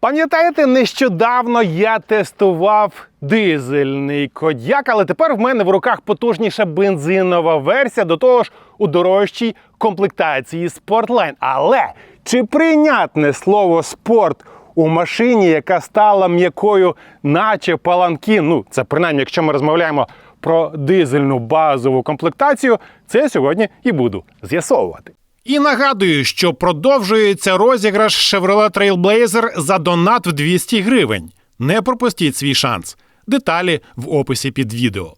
Пам'ятаєте, нещодавно я тестував дизельний кодяк, але тепер в мене в руках потужніша бензинова версія, до того ж у дорожчій комплектації Sportline. Але чи прийнятне слово спорт у машині, яка стала м'якою, наче паланкін? Ну, це принаймні, якщо ми розмовляємо про дизельну базову комплектацію, це я сьогодні і буду з'ясовувати. І нагадую, що продовжується розіграш Chevrolet Trailblazer за донат в 200 гривень. Не пропустіть свій шанс. Деталі в описі під відео.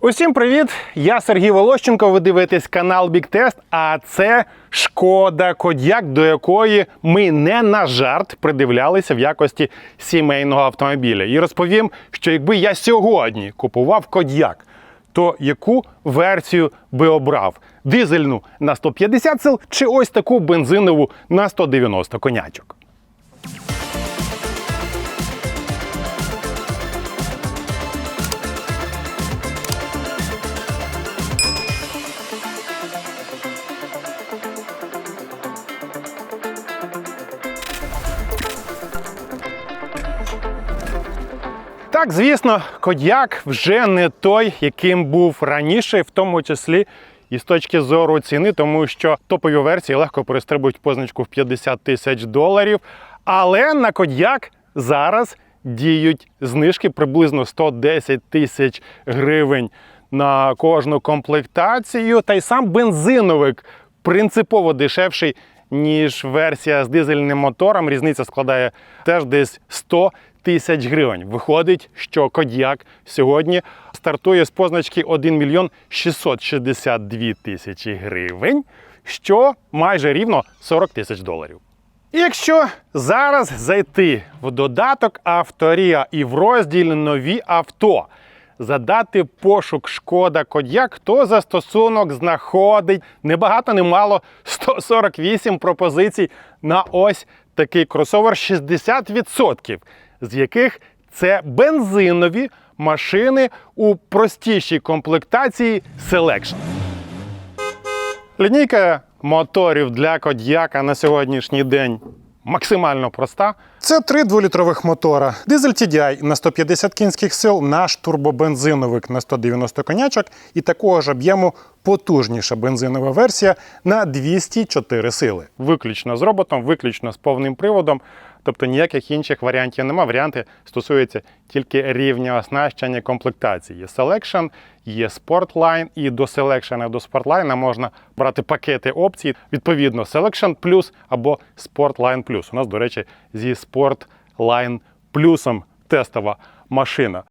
Усім привіт! Я Сергій Волощенко. Ви дивитесь канал Test, а це шкода Кодяк, до якої ми не на жарт придивлялися в якості сімейного автомобіля. І розповім, що якби я сьогодні купував Кодяк, то яку версію би обрав? Дизельну на 150 сил чи ось таку бензинову на 190 конячок? Так, звісно, Кодяк вже не той, яким був раніше, в тому числі і з точки зору ціни, тому що топові версії легко перестрибують позначку в 50 тисяч доларів. Але на Кодяк зараз діють знижки приблизно 110 тисяч гривень на кожну комплектацію. Та й сам бензиновик принципово дешевший ніж версія з дизельним мотором. Різниця складає теж десь 100 тисяч гривень. Виходить, що Кодіак сьогодні стартує з позначки 1 мільйон 662 тисячі гривень, що майже рівно 40 тисяч доларів. І якщо зараз зайти в додаток Авторія і в розділі Нові авто задати пошук Шкода Кодяк, то застосунок знаходить небагато, немало 148 пропозицій на ось такий кросовер 60%, з яких це бензинові машини у простішій комплектації Selection. Лінійка моторів для Кодіака на сьогоднішній день максимально проста. Це три дволітрових мотора. Дизель TDI на 150 кінських сил, наш турбобензиновик на 190 конячок і такого ж об'єму потужніша бензинова версія на 204 сили. Виключно з роботом, виключно з повним приводом. Тобто ніяких інших варіантів немає. Варіанти стосуються тільки рівня оснащення комплектації. Є Selection, є Sportline, і до Selection, до Sportline можна брати пакети опцій. Відповідно, Selection Plus або Sportline Plus. У нас, до речі, зі Sportline Plus тестова машина.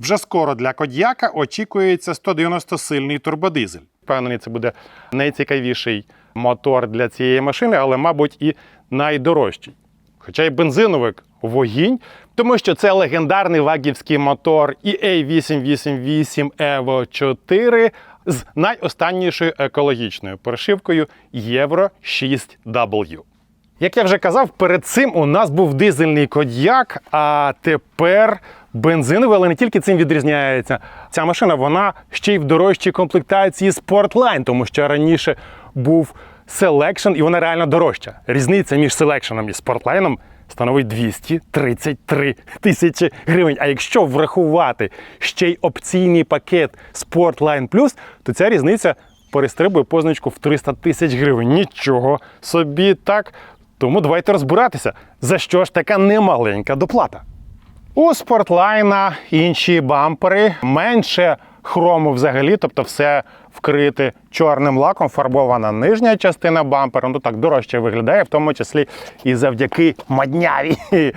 Вже скоро для Кодіака очікується 190-сильний турбодизель. Впевнений, це буде найцікавіший мотор для цієї машини, але, мабуть, і найдорожчий. Хоча й бензиновик вогінь, тому що це легендарний вагівський мотор EA888 Evo 4 з найостаннішою екологічною прошивкою Євро 6W. Як я вже казав, перед цим у нас був дизельний кодяк, а тепер бензиновий, але не тільки цим відрізняється. Ця машина вона ще й в дорожчій комплектації Sportline, тому що раніше був Selection і вона реально дорожча. Різниця між Selection і Sportline становить 233 тисячі гривень. А якщо врахувати ще й опційний пакет Sportline Plus, то ця різниця перестрибує позначку в 300 тисяч гривень. Нічого собі так. Тому давайте розбиратися, за що ж така немаленька доплата. У спортлайна інші бампери менше хрому взагалі, тобто все вкрите чорним лаком, фарбована нижня частина бампера. Ну так дорожче виглядає, в тому числі і завдяки маднявій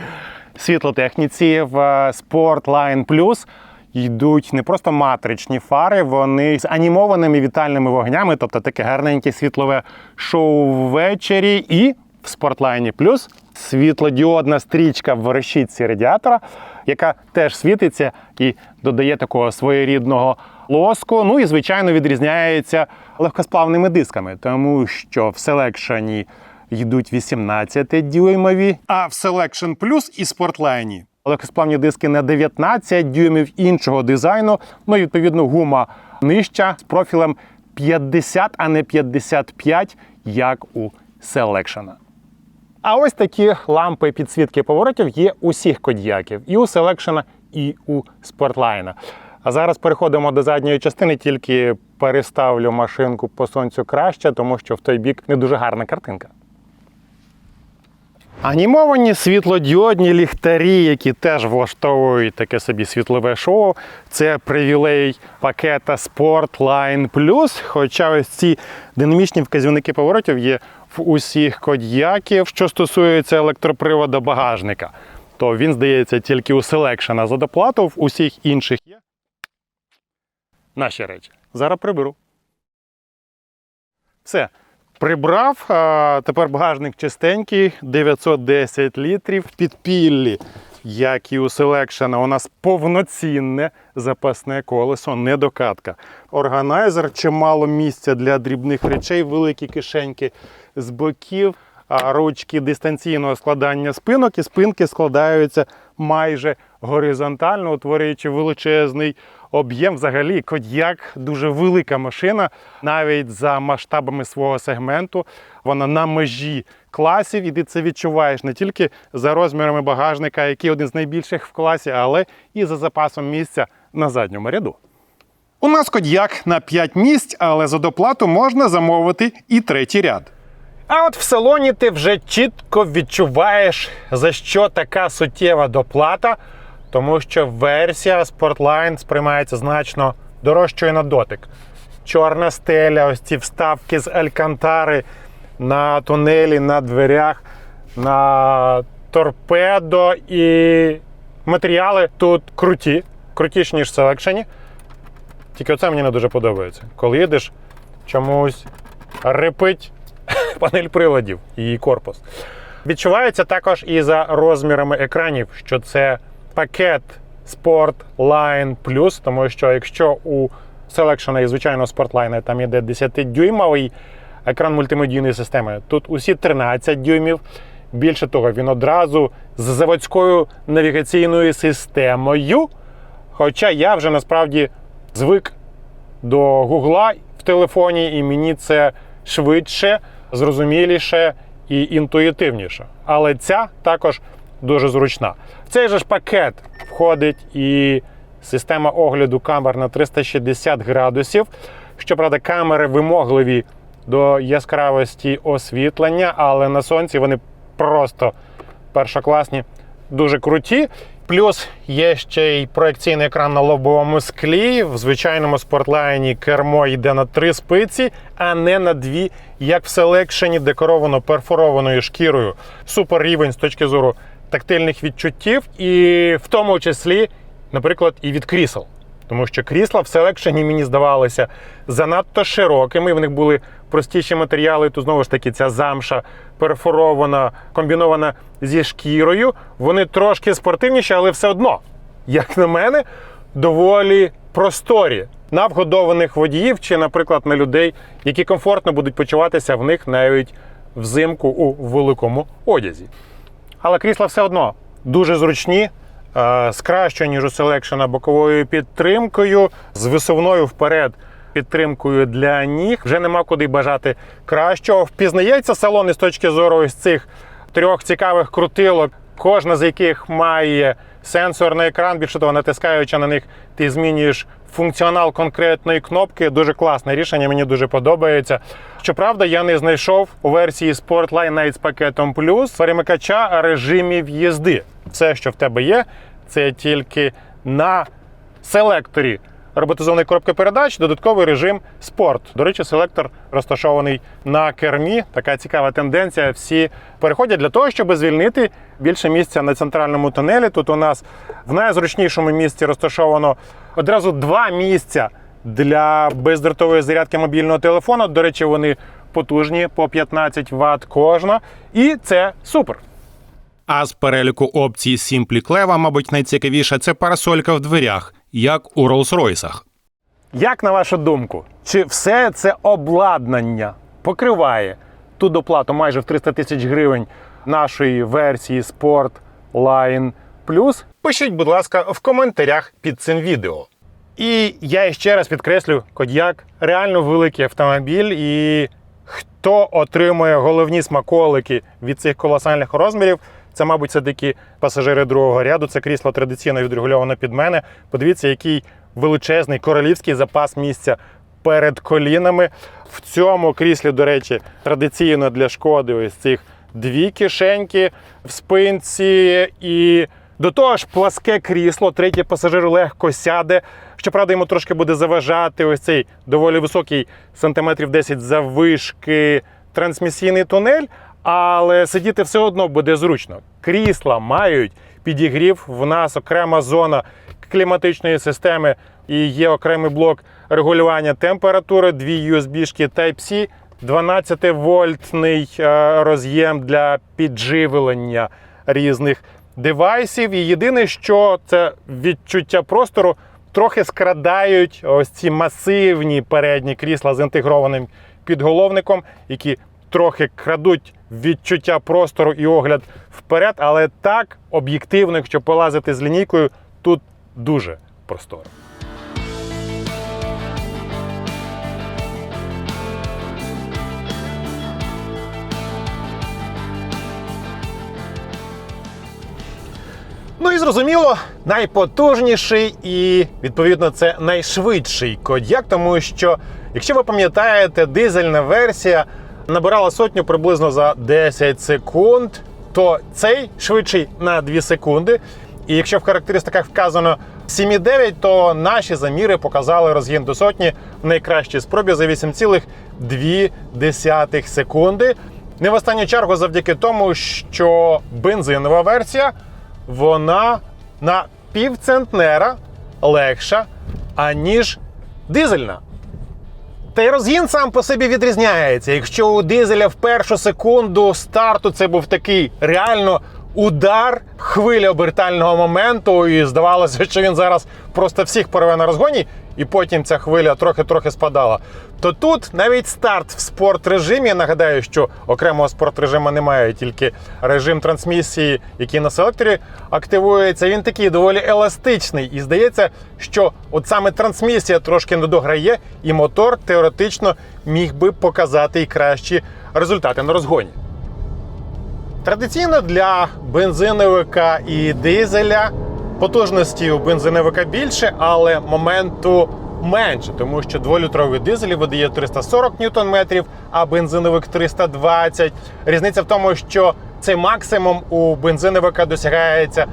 світлотехніці в Sportline Plus йдуть не просто матричні фари, вони з анімованими вітальними вогнями, тобто таке гарненьке світлове шоу ввечері. І в Sportline Plus світлодіодна стрічка в решітці радіатора, яка теж світиться і додає такого своєрідного лоску. Ну і, звичайно, відрізняється легкосплавними дисками, тому що в Selection йдуть 18-дюймові, а в Selection Plus і Sportline легкосплавні диски на 19 дюймів іншого дизайну. Ну і відповідно гума нижча з профілем 50, а не 55, як у Selection. А ось такі лампи підсвітки поворотів є у всіх і у Selection, і у Sportline. А зараз переходимо до задньої частини, тільки переставлю машинку по сонцю краще, тому що в той бік не дуже гарна картинка. Анімовані світлодіодні ліхтарі, які теж влаштовують таке собі світлове шоу. Це привілей пакета Sportline Plus. Хоча ось ці динамічні вказівники поворотів є в усіх кодіяків. Що стосується електроприводу багажника, то він здається тільки у Selection, а за доплату в усіх інших є наші речі. Зараз приберу. Все. Прибрав. Тепер багажник чистенький, 910 літрів. Підпіллі, як і у Selection, у нас повноцінне запасне колесо, не докатка. Органайзер, чимало місця для дрібних речей, великі кишеньки з боків, ручки дистанційного складання спинок, і спинки складаються майже горизонтально, утворюючи величезний об'єм. Взагалі, Кодьяк дуже велика машина, навіть за масштабами свого сегменту. Вона на межі класів, і ти це відчуваєш не тільки за розмірами багажника, який один з найбільших в класі, але і за запасом місця на задньому ряду. У нас кодьяк на 5 місць, але за доплату можна замовити і третій ряд. А от в салоні ти вже чітко відчуваєш, за що така суттєва доплата, тому що версія Sportline сприймається значно дорожчою на дотик. Чорна стеля, ось ці вставки з алькантари на тунелі, на дверях, на торпедо і матеріали тут круті, крутіші, ніж Selection. Тільки оце мені не дуже подобається. Коли їдеш, чомусь рипить панель приладів і корпус. Відчувається також і за розмірами екранів, що це пакет Sport Line Plus, тому що якщо у Selection і звичайно Sportline там іде 10-дюймовий екран мультимедійної системи, тут усі 13 дюймів. Більше того, він одразу з заводською навігаційною системою. Хоча я вже насправді звик до Гугла в телефоні, і мені це швидше, зрозуміліше і інтуїтивніше. Але ця також дуже зручна. В цей же ж пакет входить і система огляду камер на 360 градусів. Щоправда, камери вимогливі до яскравості освітлення, але на сонці вони просто першокласні, дуже круті. Плюс є ще й проекційний екран на лобовому склі. В звичайному спортлайні кермо йде на три спиці, а не на дві, як в селекшені, декоровано перфорованою шкірою. Супер рівень з точки зору тактильних відчуттів, і в тому числі, наприклад, і від крісел. Тому що крісла в селекшені мені здавалися занадто широкими. В них були простіші матеріали. Тут знову ж таки ця замша перфорована, комбінована зі шкірою. Вони трошки спортивніші, але все одно, як на мене, доволі просторі на вгодованих водіїв чи, наприклад, на людей, які комфортно будуть почуватися в них навіть взимку у великому одязі. Але крісла все одно дуже зручні. е, З кращою, ніж у Selection боковою підтримкою, з висувною вперед підтримкою для ніг. Вже нема куди бажати кращого. Впізнається салон із точки зору ось цих трьох цікавих крутилок, кожна з яких має сенсорний екран. Більше того, натискаючи на них, ти змінюєш функціонал конкретної кнопки. Дуже класне рішення, мені дуже подобається. Щоправда, я не знайшов у версії Sportline навіть з пакетом Plus перемикача режимів їзди. Все, що в тебе є, це тільки на селекторі роботизованої коробки передач, додатковий режим спорт. До речі, селектор розташований на кермі. Така цікава тенденція. Всі переходять для того, щоб звільнити більше місця на центральному тунелі. Тут у нас в найзручнішому місці розташовано одразу два місця для бездротової зарядки мобільного телефону. До речі, вони потужні по 15 Вт кожна. І це супер. А з переліку опцій Simply Cleva, мабуть, найцікавіша це парасолька в дверях, як у Rolls-Royce. Як на вашу думку, чи все це обладнання покриває ту доплату майже в 300 тисяч гривень нашої версії Sport Line Plus? Пишіть, будь ласка, в коментарях під цим відео. І я ще раз підкреслю, Кодіак реально великий автомобіль, і Хто отримує головні смаколики від цих колосальних розмірів? Це, мабуть, все таки пасажири другого ряду. Це крісло традиційно відрегульовано під мене. Подивіться, який величезний королівський запас місця перед колінами. В цьому кріслі, до речі, традиційно для шкоди ось цих дві кишеньки в спинці і. До того ж, пласке крісло, третій пасажир легко сяде. Щоправда, йому трошки буде заважати ось цей доволі високий сантиметрів 10 заввишки трансмісійний тунель, але сидіти все одно буде зручно. Крісла мають підігрів. В нас окрема зона кліматичної системи і є окремий блок регулювання температури, дві USB-шки Type-C, 12-вольтний е, роз'єм для підживлення різних девайсів. І єдине, що це відчуття простору трохи скрадають ось ці масивні передні крісла з інтегрованим підголовником, які трохи крадуть відчуття простору і огляд вперед. Але так об'єктивно, якщо полазити з лінійкою, тут дуже просторо. Ну і зрозуміло, найпотужніший і відповідно це найшвидший кодяк, тому що, якщо ви пам'ятаєте, дизельна версія набирала сотню приблизно за 10 секунд, то цей швидший на 2 секунди. І якщо в характеристиках вказано 7,9, то наші заміри показали розгін до сотні в найкращій спробі за 8,2 секунди. Не в останню чергу завдяки тому, що бензинова версія вона на півцентнера легша, аніж дизельна. Та й розгін сам по собі відрізняється. Якщо у дизеля в першу секунду старту це був такий реально удар, хвиля обертального моменту, і здавалося, що він зараз просто всіх порве на розгоні, і потім ця хвиля трохи-трохи спадала. То тут навіть старт в спорт режимі. Я нагадаю, що окремого спорт режиму немає, тільки режим трансмісії, який на селекторі активується. Він такий доволі еластичний. І здається, що от саме трансмісія трошки не дограє, і мотор теоретично міг би показати і кращі результати на розгоні. Традиційно для бензиновика і дизеля потужності у бензиновика більше, але моменту менше, тому що 2-літровий дизель видає 340 ньютон-метрів, а бензиновик 320. Різниця в тому, що цей максимум у бензиновика досягається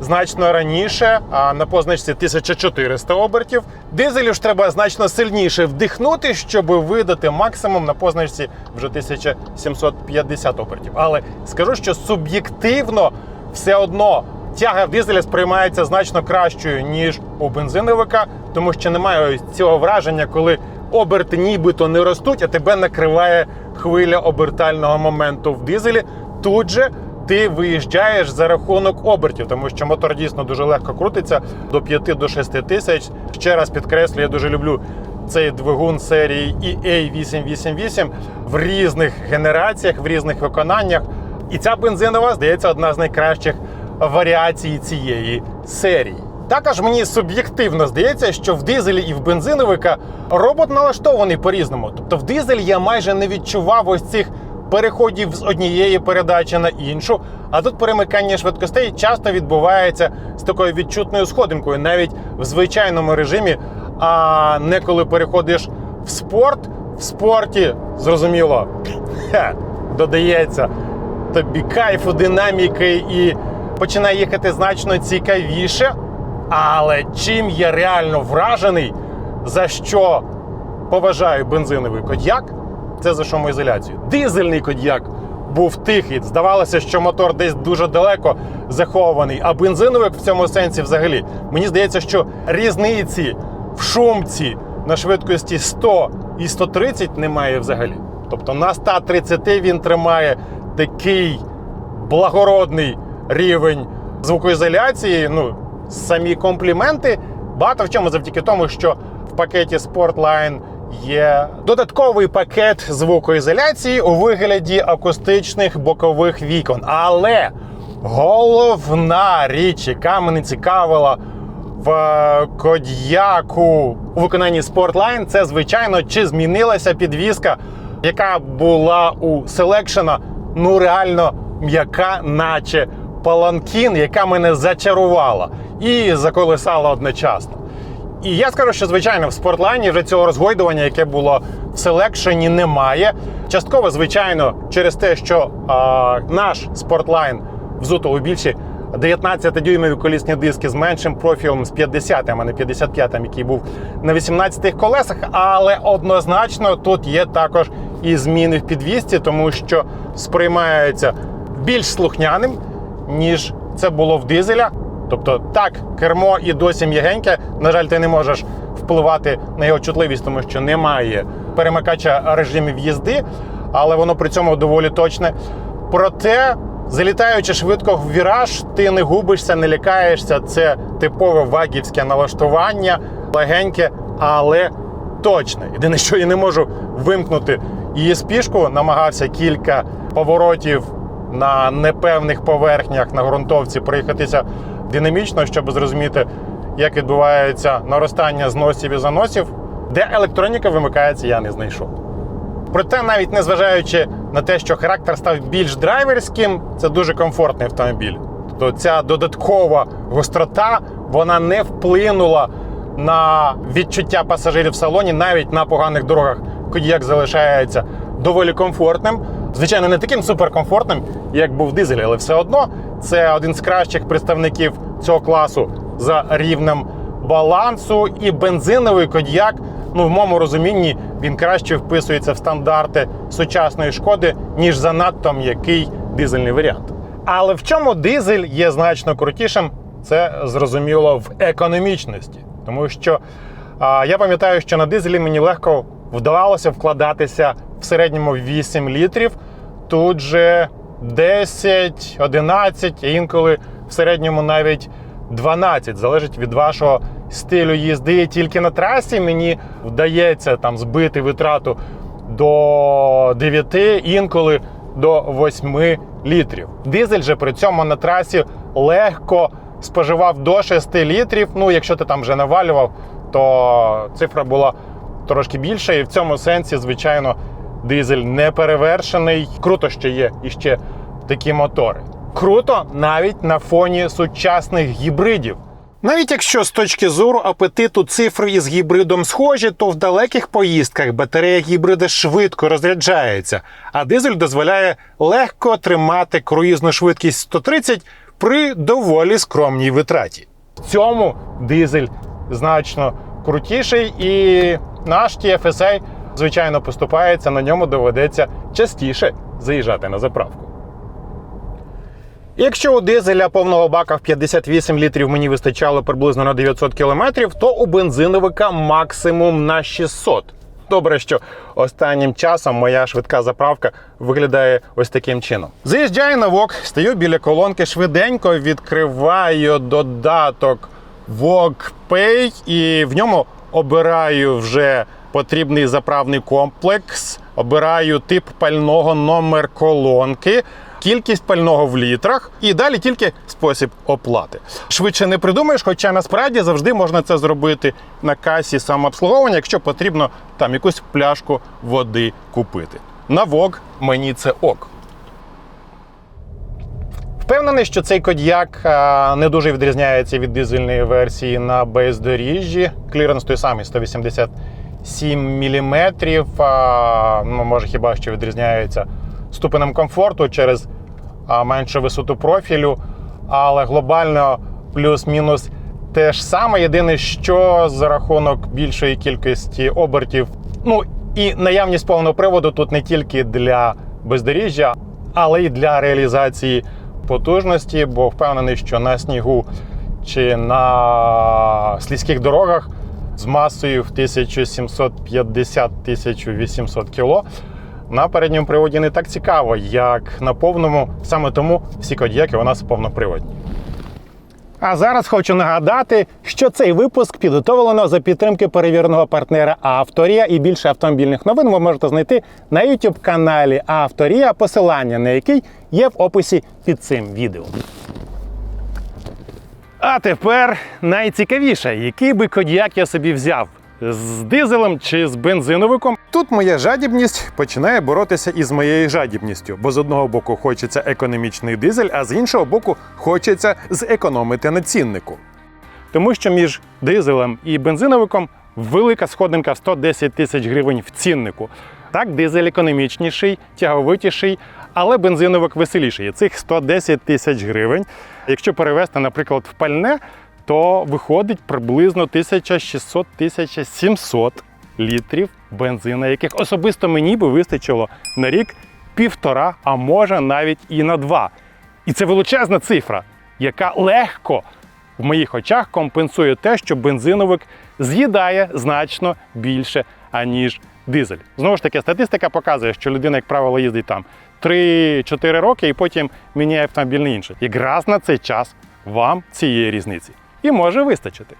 значно раніше, а на позначці 1400 обертів. Дизелю ж треба значно сильніше вдихнути, щоб видати максимум на позначці вже 1750 обертів. Але скажу, що суб'єктивно все одно тяга дизеля сприймається значно кращою, ніж у бензиновика, тому що немає цього враження, коли оберти нібито не ростуть, а тебе накриває хвиля обертального моменту в дизелі. Тут же ти виїжджаєш за рахунок обертів, тому що мотор дійсно дуже легко крутиться до 5 до 6 тисяч. Ще раз підкреслю, я дуже люблю цей двигун серії EA888 в різних генераціях, в різних виконаннях. І ця бензинова, здається, одна з найкращих варіацій цієї серії. Також мені суб'єктивно здається, що в дизелі і в бензиновика робот налаштований по-різному. Тобто в дизелі я майже не відчував ось цих переходів з однієї передачі на іншу. А тут перемикання швидкостей часто відбувається з такою відчутною сходинкою, навіть в звичайному режимі. А не коли переходиш в спорт. В спорті зрозуміло додається тобі кайфу, динаміки і починає їхати значно цікавіше. Але чим я реально вражений, за що поважаю бензиновий кодьяк, це за шумоізоляцію. Дизельний кодьяк був тихий. Здавалося, що мотор десь дуже далеко захований, а бензиновик в цьому сенсі взагалі. Мені здається, що різниці в шумці на швидкості 100 і 130 немає взагалі. Тобто на 130 він тримає такий благородний рівень звукоізоляції. Ну, самі компліменти. Багато в чому завдяки тому, що в пакеті Sportline є додатковий пакет звукоізоляції у вигляді акустичних бокових вікон. Але головна річ, яка мене цікавила в е, Кодьяку у виконанні Sportline, це звичайно, чи змінилася підвізка яка була у селекшена, ну реально м'яка, наче паланкін, яка мене зачарувала і заколисала одночасно. І я скажу, що звичайно в спортлайні вже цього розгойдування, яке було в селекшені, немає. Частково, звичайно, через те, що а, наш спортлайн взуто у більші 19-дюймові колісні диски з меншим профілем з 50 а не 55 який був на 18 колесах. Але однозначно тут є також і зміни в підвісці, тому що сприймається більш слухняним, ніж це було в дизеля. Тобто, так, кермо і досі м'ягеньке. На жаль, ти не можеш впливати на його чутливість, тому що немає перемикача режимів їзди, але воно при цьому доволі точне. Проте, залітаючи швидко в віраж, ти не губишся, не лякаєшся. Це типове вагівське налаштування, легеньке, але точне. Єдине, що я не можу вимкнути її спішку, намагався кілька поворотів на непевних поверхнях на ґрунтовці проїхатися динамічно, щоб зрозуміти, як відбувається наростання зносів і заносів. Де електроніка вимикається, я не знайшов. Проте, навіть незважаючи на те, що характер став більш драйверським, це дуже комфортний автомобіль. Тобто ця додаткова гострота вона не вплинула на відчуття пасажирів в салоні, навіть на поганих дорогах. Кодіяк залишається доволі комфортним. Звичайно, не таким суперкомфортним, як був дизель, але все одно це один з кращих представників цього класу за рівнем балансу. І бензиновий кодіяк, ну в моєму розумінні, він краще вписується в стандарти сучасної шкоди, ніж занадто м'який дизельний варіант. Але в чому дизель є значно крутішим, це зрозуміло в економічності. Тому що а, я пам'ятаю, що на дизелі мені легко вдавалося вкладатися в середньому 8 літрів. Тут же 10, 11, а інколи в середньому навіть 12. Залежить від вашого стилю їзди. Тільки на трасі мені вдається там збити витрату до 9, інколи до 8 літрів. Дизель же при цьому на трасі легко споживав до 6 літрів. Ну, якщо ти там вже навалював, то цифра була трошки більша. І в цьому сенсі, звичайно, дизель не перевершений. Круто, що є іще такі мотори. Круто навіть на фоні сучасних гібридів. Навіть якщо з точки зору апетиту цифри із гібридом схожі, то в далеких поїздках батарея гібрида швидко розряджається, а дизель дозволяє легко тримати круїзну швидкість 130 при доволі скромній витраті. В цьому дизель значно крутіший, і наш TFSI, звичайно, поступається, на ньому доведеться частіше заїжджати на заправку. Якщо у дизеля повного бака в 58 літрів мені вистачало приблизно на 900 кілометрів, то у бензиновика максимум на 600. Добре, що останнім часом моя швидка заправка виглядає ось таким чином. Заїжджаю на ВОК, стою біля колонки, швиденько відкриваю додаток Pay і в ньому обираю вже потрібний заправний комплекс, обираю тип пального, номер колонки. Кількість пального в літрах і далі тільки спосіб оплати. Швидше не придумаєш, хоча насправді завжди можна це зробити на касі самообслуговування, якщо потрібно там якусь пляшку води купити. На ВОК мені це ок. Впевнений, що цей кодьяк не дуже відрізняється від дизельної версії на бездоріжжі. Кліренс той самий 187 мм. Ну, може хіба що відрізняється ступенем комфорту через меншу висоту профілю, але глобально плюс-мінус те ж саме. Єдине, що за рахунок більшої кількості обертів, ну і наявність повного приводу тут не тільки для бездоріжжя, але й для реалізації потужності, бо впевнений, що на снігу чи на слизьких дорогах з масою в 1750-1800 кг на передньому приводі не так цікаво, як на повному. Саме тому всі кодіяки у нас повноприводні. А зараз хочу нагадати, що цей випуск підготовлено за підтримки перевіреного партнера Авторія і більше автомобільних новин ви можете знайти на youtube каналі Авторія, посилання на який є в описі під цим відео. А тепер найцікавіше, який би кодіяк я собі взяв. з дизелем чи з бензиновиком. Тут моя жадібність починає боротися із моєю жадібністю, бо з одного боку хочеться економічний дизель, а з іншого боку хочеться зекономити на ціннику. Тому що між дизелем і бензиновиком велика сходинка в 110 тисяч гривень в ціннику. Так, дизель економічніший, тяговитіший, але бензиновик веселіший. Цих 110 тисяч гривень, якщо перевести, наприклад, в пальне, то виходить приблизно 1600-1700 літрів бензина, яких особисто мені би вистачило на рік півтора, а може навіть і на два. І це величезна цифра, яка легко в моїх очах компенсує те, що бензиновик з'їдає значно більше, аніж дизель. Знову ж таки, статистика показує, що людина, як правило, їздить там 3-4 роки і потім міняє автомобіль на інший. Якраз на цей час вам цієї різниці. І може вистачити.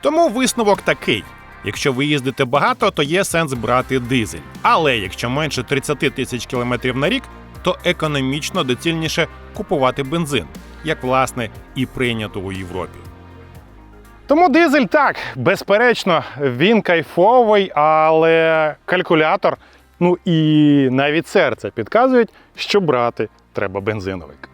Тому висновок такий: якщо ви їздите багато, то є сенс брати дизель. Але якщо менше 30 тисяч кілометрів на рік, то економічно доцільніше купувати бензин, як власне і прийнято у Європі. Тому дизель так, безперечно, він кайфовий, але калькулятор, ну і навіть серце підказують, що брати треба бензиновик.